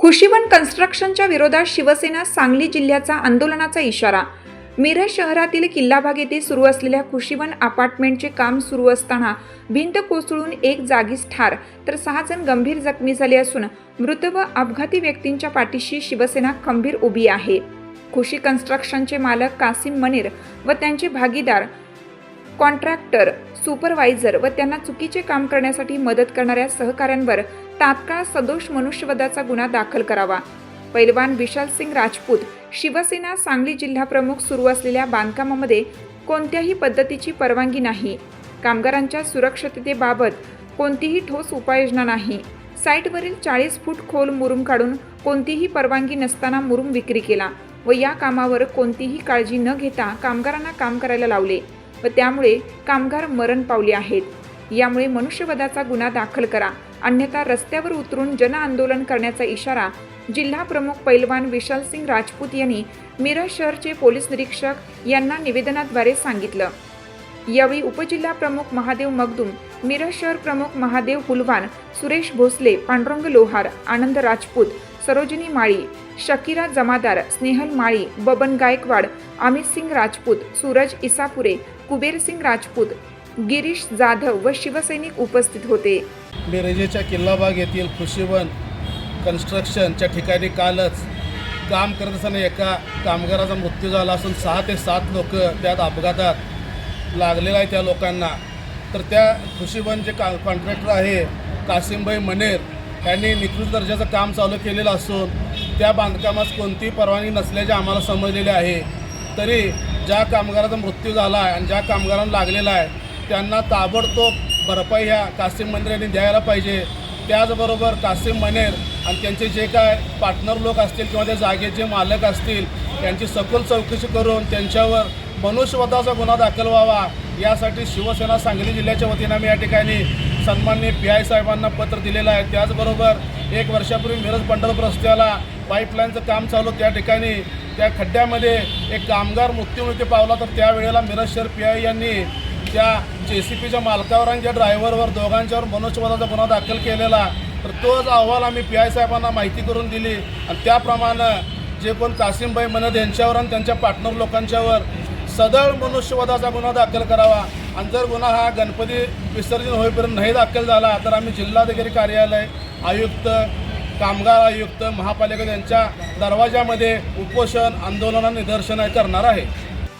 कृषीवन कन्स्ट्रक्शनच्या विरोधात शिवसेना सांगली जिल्ह्याचा आंदोलनाचा इशारा. मिरज शहरातील किल्लाबाग येथे सुरू असलेल्या खुशीवन अपार्टमेंटचे काम सुरू असताना भिंत कोसळून एक जागीच ठार तर सहा जण गंभीर जखमी झाले असून मृत व अपघाती व्यक्तींच्या पाठीशी शिवसेना खंबीर उभी आहे. खुशी कन्स्ट्रक्शनचे मालक कासिम मनीर व त्यांचे भागीदार कॉन्ट्रॅक्टर सुपरवायझर व त्यांना चुकीचे काम करण्यासाठी मदत करणाऱ्या सहकाऱ्यांवर तात्काळ सदोष मनुष्यवधाचा गुन्हा दाखल करावा. पैलवान विशाल सिंग राजपूत शिवसेना सांगली जिल्हा प्रमुख सुरू असलेल्या बांधकामामध्ये कोणत्याही पद्धतीची परवानगी नाही. कामगारांच्या सुरक्षिततेबाबत कोणतीही ठोस उपाययोजना नाही. साईटवरील चाळीस फूट खोल मुरुम काढून कोणतीही परवानगी नसताना मुरुम विक्री केला व या कामावर कोणतीही काळजी न घेता कामगारांना काम करायला लावले व त्यामुळे कामगार मरण पावले आहेत. यामुळे मनुष्यवधाचा गुन्हा दाखल करा. अन्यथा रस्त्यावर उतरून जनआंदोलन करण्याचा इशारा जिल्हा प्रमुख पैलवान विशाल सिंग राजपूत यांनी मिरज शहरचे पोलीस निरीक्षक यांना निवेदनाद्वारे सांगितलं. यावेळी उपजिल्हा प्रमुख महादेव मगदुम मिरज शहर प्रमुख महादेव हुलवान सुरेश भोसले पांडुरंग लोहार आनंद राजपूत सरोजिनी माळी शकीरा जमादार स्नेहल माळी बबन गायकवाड अमित सिंग राजपूत सूरज इसापुरे कुबेर सिंग राजपूत गिरीश जाधव व शिवसैनिक उपस्थित होते. मिरजेच्या किल्लाबाग येथील कृषीवन कन्स्ट्रक्शनच्या ठिकाणी कालच काम करत असताना एका कामगाराचा मृत्यू झाला असून सहा ते सात लोक त्यात अपघातात लागलेला आहे त्या लोकांना. तर त्या खुशीवन जे का कॉन्ट्रॅक्टर आहे कासिमभाई मनेर यांनी निकृष्ट दर्जाचं काम चालू केलेलं असून त्या बांधकामास कोणतीही परवानगी नसल्याचे आम्हाला समजलेले आहे. तरी ज्या कामगाराचा मृत्यू झाला आहे आणि ज्या कामगारांना लागलेला आहे त्यांना ताबडतोब भरपाई ह्या कासिम मंदिरांनी द्यायला पाहिजे. त्याचबरोबर कासिम मनेर आणि त्यांचे जे काय पार्टनर लोक असतील किंवा त्या जागेचे मालक असतील त्यांची सखोल चौकशी करून त्यांच्यावर मनुष्यवधाचा गुन्हा दाखल व्हावा. यासाठी शिवसेना सांगली जिल्ह्याच्या वतीनं आम्ही या ठिकाणी सन्माननीय पी आय साहेबांना पत्र दिलेलं आहे. त्याचबरोबर एक वर्षापूर्वी मिरज पंढरपूर रस्त्याला पाईपलाईनचं काम चालू त्या ठिकाणी त्या खड्ड्यामध्ये एक कामगार मृत्युमुखी पावला. तर त्यावेळेला मिरज शहर पी आय यांनी त्या जे सी पीच्या मालकावर आणि त्या ड्रायव्हरवर दोघांच्यावर मनुष्यवधाचा गुन्हा दाखल केलेला तर तोच अहवाल आम्ही पी आय साहेबांना माहिती करून दिली. आणि त्याप्रमाणे जे कोण कासिमभाई मनद यांच्यावर आणि त्यांच्या पार्टनर लोकांच्यावर सदळ मनुष्यवधाचा गुन्हा दाखल करावा. आणि जर गुन्हा हा गणपती विसर्जन होईपर्यंत नाही दाखल झाला तर आम्ही जिल्हाधिकारी कार्यालय आयुक्त कामगार आयुक्त महापालिका यांच्या दरवाजामध्ये उपोषण आंदोलन निदर्शन करणार आहे.